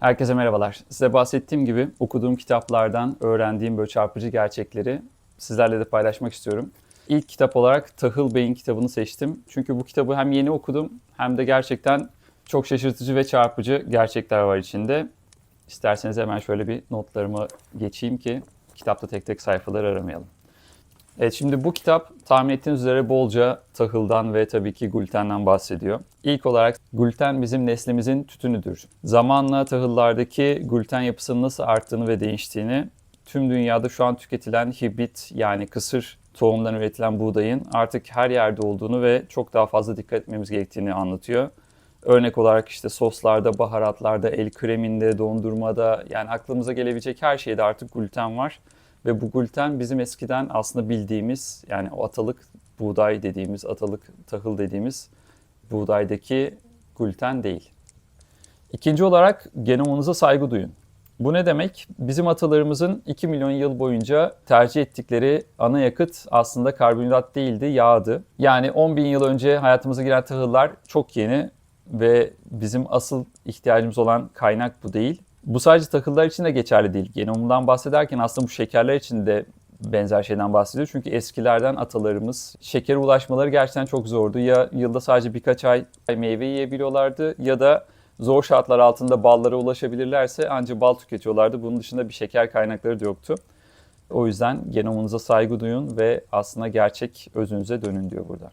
Herkese merhabalar. Size bahsettiğim gibi okuduğum kitaplardan öğrendiğim böyle çarpıcı gerçekleri sizlerle de paylaşmak istiyorum. İlk kitap olarak Tahıl Bey'in kitabını seçtim. Çünkü bu kitabı hem yeni okudum hem de gerçekten çok şaşırtıcı ve çarpıcı gerçekler var içinde. İsterseniz hemen şöyle bir notlarımı geçeyim ki kitapta tek tek sayfaları aramayalım. Evet şimdi bu kitap tahmin ettiğiniz üzere bolca tahıldan ve tabii ki glutenden bahsediyor. İlk olarak gluten bizim neslimizin tütünüdür. Zamanla tahıllardaki gluten yapısının nasıl arttığını ve değiştiğini, tüm dünyada şu an tüketilen hibrit yani kısır tohumdan üretilen buğdayın artık her yerde olduğunu ve çok daha fazla dikkat etmemiz gerektiğini anlatıyor. Örnek olarak işte soslarda, baharatlarda, el kreminde, dondurmada yani aklımıza gelebilecek her şeyde artık gluten var. Ve bu gluten bizim eskiden aslında bildiğimiz yani o atalık buğday dediğimiz, atalık tahıl dediğimiz buğdaydaki gluten değil. İkinci olarak genomunuza saygı duyun. Bu ne demek? Bizim atalarımızın 2 milyon yıl boyunca tercih ettikleri ana yakıt aslında karbonhidrat değildi, yağdı. Yani 10 bin yıl önce hayatımıza giren tahıllar çok yeni ve bizim asıl ihtiyacımız olan kaynak bu değil. Bu sadece tahıllar için de geçerli değil. Genomundan bahsederken aslında bu şekerler için de benzer şeyden bahsediyor. Çünkü eskilerden atalarımız şekere ulaşmaları gerçekten çok zordu. Ya yılda sadece birkaç ay meyve yiyebiliyorlardı ya da zor şartlar altında ballara ulaşabilirlerse ancak bal tüketiyorlardı. Bunun dışında bir şeker kaynakları da yoktu. O yüzden genomunuza saygı duyun ve aslında gerçek özünüze dönün diyor burada.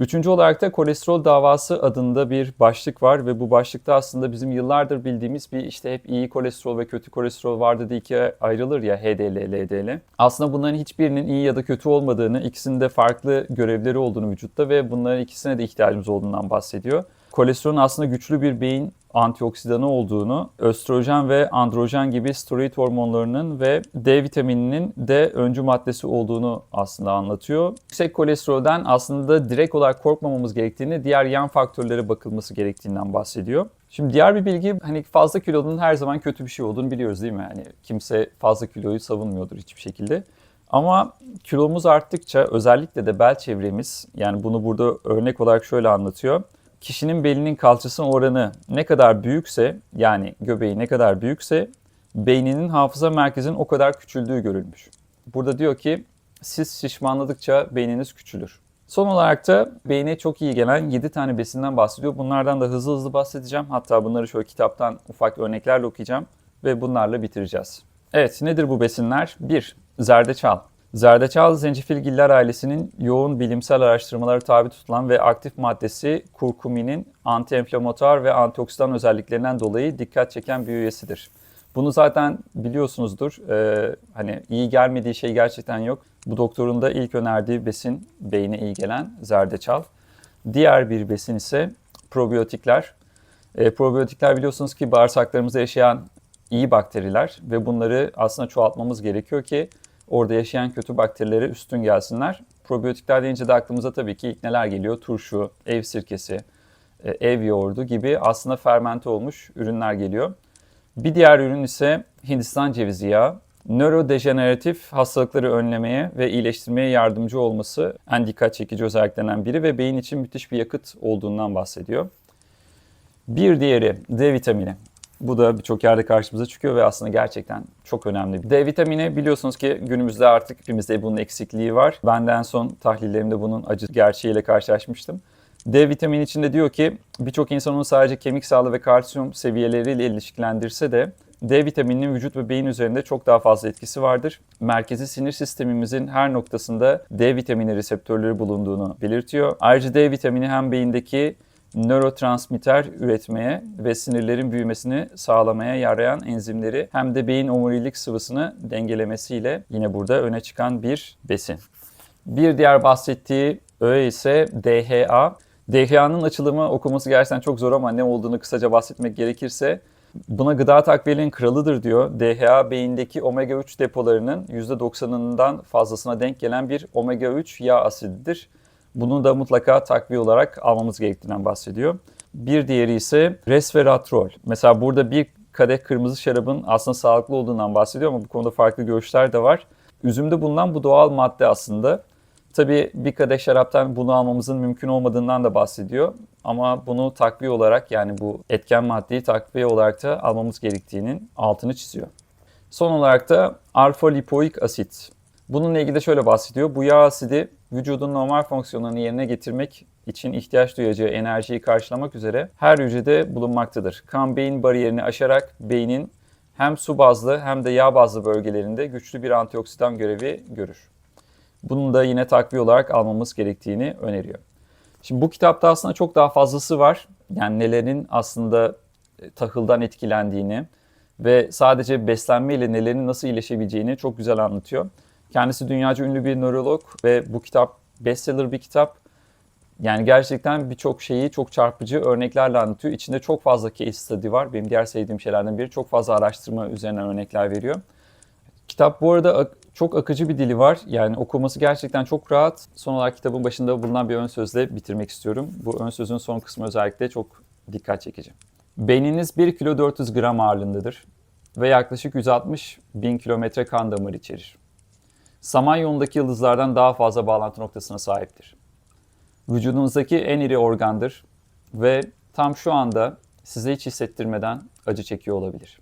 Üçüncü olarak da kolesterol davası adında bir başlık var ve bu başlıkta aslında bizim yıllardır bildiğimiz bir işte hep iyi kolesterol ve kötü kolesterol vardı diye ikiye ayrılır ya HDL, LDL. Aslında bunların hiçbirinin iyi ya da kötü olmadığını, ikisinin de farklı görevleri olduğunu vücutta ve bunların ikisine de ihtiyacımız olduğundan bahsediyor. Kolesterolün aslında güçlü bir beyin antioksidanı olduğunu, östrojen ve androjen gibi steroid hormonlarının ve D vitamininin de öncü maddesi olduğunu aslında anlatıyor. Yüksek kolesterolden aslında direkt olarak korkmamamız gerektiğini, diğer yan faktörlere bakılması gerektiğinden bahsediyor. Şimdi diğer bir bilgi hani fazla kilonun her zaman kötü bir şey olduğunu biliyoruz değil mi? Yani kimse fazla kiloyu savunmuyordur hiçbir şekilde. Ama kilomuz arttıkça özellikle de bel çevremiz yani bunu burada örnek olarak şöyle anlatıyor kişinin belinin kalçasının oranı ne kadar büyükse yani göbeği ne kadar büyükse beyninin hafıza merkezinin o kadar küçüldüğü görülmüş. Burada diyor ki siz şişmanladıkça beyniniz küçülür. Son olarak da beyne çok iyi gelen 7 tane besinden bahsediyor. Bunlardan da hızlı hızlı bahsedeceğim. Hatta bunları şöyle kitaptan ufak örneklerle okuyacağım ve bunlarla bitireceğiz. Evet nedir bu besinler? 1. Zerdeçal. Zerdeçal zencefilgiller ailesinin yoğun bilimsel araştırmaları tabi tutulan ve aktif maddesi kurkuminin antienflamatuar ve antioksidan özelliklerinden dolayı dikkat çeken bir üyesidir. Bunu zaten biliyorsunuzdur. Ee, hani iyi gelmediği şey gerçekten yok. Bu doktorun da ilk önerdiği besin beyne iyi gelen zerdeçal. Diğer bir besin ise probiyotikler. E, probiyotikler biliyorsunuz ki bağırsaklarımızda yaşayan iyi bakteriler ve bunları aslında çoğaltmamız gerekiyor ki orada yaşayan kötü bakterilere üstün gelsinler. Probiyotikler deyince de aklımıza tabii ki ilk neler geliyor? Turşu, ev sirkesi, e, ev yoğurdu gibi aslında fermente olmuş ürünler geliyor. Bir diğer ürün ise Hindistan cevizi yağı. Nörodejeneratif hastalıkları önlemeye ve iyileştirmeye yardımcı olması en dikkat çekici özelliklerinden biri ve beyin için müthiş bir yakıt olduğundan bahsediyor. Bir diğeri D vitamini. Bu da birçok yerde karşımıza çıkıyor ve aslında gerçekten çok önemli. D vitamini biliyorsunuz ki günümüzde artık hepimizde bunun eksikliği var. Ben de en son tahlillerimde bunun acı gerçeğiyle karşılaşmıştım. D vitamini içinde diyor ki birçok insan onu sadece kemik sağlığı ve kalsiyum seviyeleriyle ilişkilendirse de D vitamininin vücut ve beyin üzerinde çok daha fazla etkisi vardır. Merkezi sinir sistemimizin her noktasında D vitamini reseptörleri bulunduğunu belirtiyor. Ayrıca D vitamini hem beyindeki nörotransmitter üretmeye ve sinirlerin büyümesini sağlamaya yarayan enzimleri hem de beyin omurilik sıvısını dengelemesiyle yine burada öne çıkan bir besin. Bir diğer bahsettiği öğe ise DHA. DHA'nın açılımı okuması gerçekten çok zor ama ne olduğunu kısaca bahsetmek gerekirse buna gıda takviyelerinin kralıdır diyor. DHA beyindeki omega 3 depolarının %90'ından fazlasına denk gelen bir omega 3 yağ asididir. Bunu da mutlaka takviye olarak almamız gerektiğinden bahsediyor. Bir diğeri ise resveratrol. Mesela burada bir kadeh kırmızı şarabın aslında sağlıklı olduğundan bahsediyor ama bu konuda farklı görüşler de var. Üzümde bulunan bu doğal madde aslında Tabii bir kadeh şaraptan bunu almamızın mümkün olmadığından da bahsediyor. Ama bunu takviye olarak yani bu etken maddeyi takviye olarak da almamız gerektiğinin altını çiziyor. Son olarak da alfa lipoik asit. Bununla ilgili de şöyle bahsediyor. Bu yağ asidi vücudun normal fonksiyonlarını yerine getirmek için ihtiyaç duyacağı enerjiyi karşılamak üzere her hücrede bulunmaktadır. Kan beyin bariyerini aşarak beynin hem su bazlı hem de yağ bazlı bölgelerinde güçlü bir antioksidan görevi görür. Bunun da yine takviye olarak almamız gerektiğini öneriyor. Şimdi bu kitapta aslında çok daha fazlası var. Yani nelerin aslında e, tahıldan etkilendiğini ve sadece beslenmeyle nelerin nasıl iyileşebileceğini çok güzel anlatıyor. Kendisi dünyaca ünlü bir nörolog ve bu kitap bestseller bir kitap. Yani gerçekten birçok şeyi çok çarpıcı örneklerle anlatıyor. İçinde çok fazla case study var. Benim diğer sevdiğim şeylerden biri. Çok fazla araştırma üzerinden örnekler veriyor. Kitap bu arada ak- çok akıcı bir dili var. Yani okuması gerçekten çok rahat. Son olarak kitabın başında bulunan bir ön sözle bitirmek istiyorum. Bu ön sözün son kısmı özellikle çok dikkat çekici. Beyniniz 1 kilo 400 gram ağırlığındadır ve yaklaşık 160 bin kilometre kan damarı içerir. Samanyolu'ndaki yıldızlardan daha fazla bağlantı noktasına sahiptir. Vücudunuzdaki en iri organdır ve tam şu anda size hiç hissettirmeden acı çekiyor olabilir.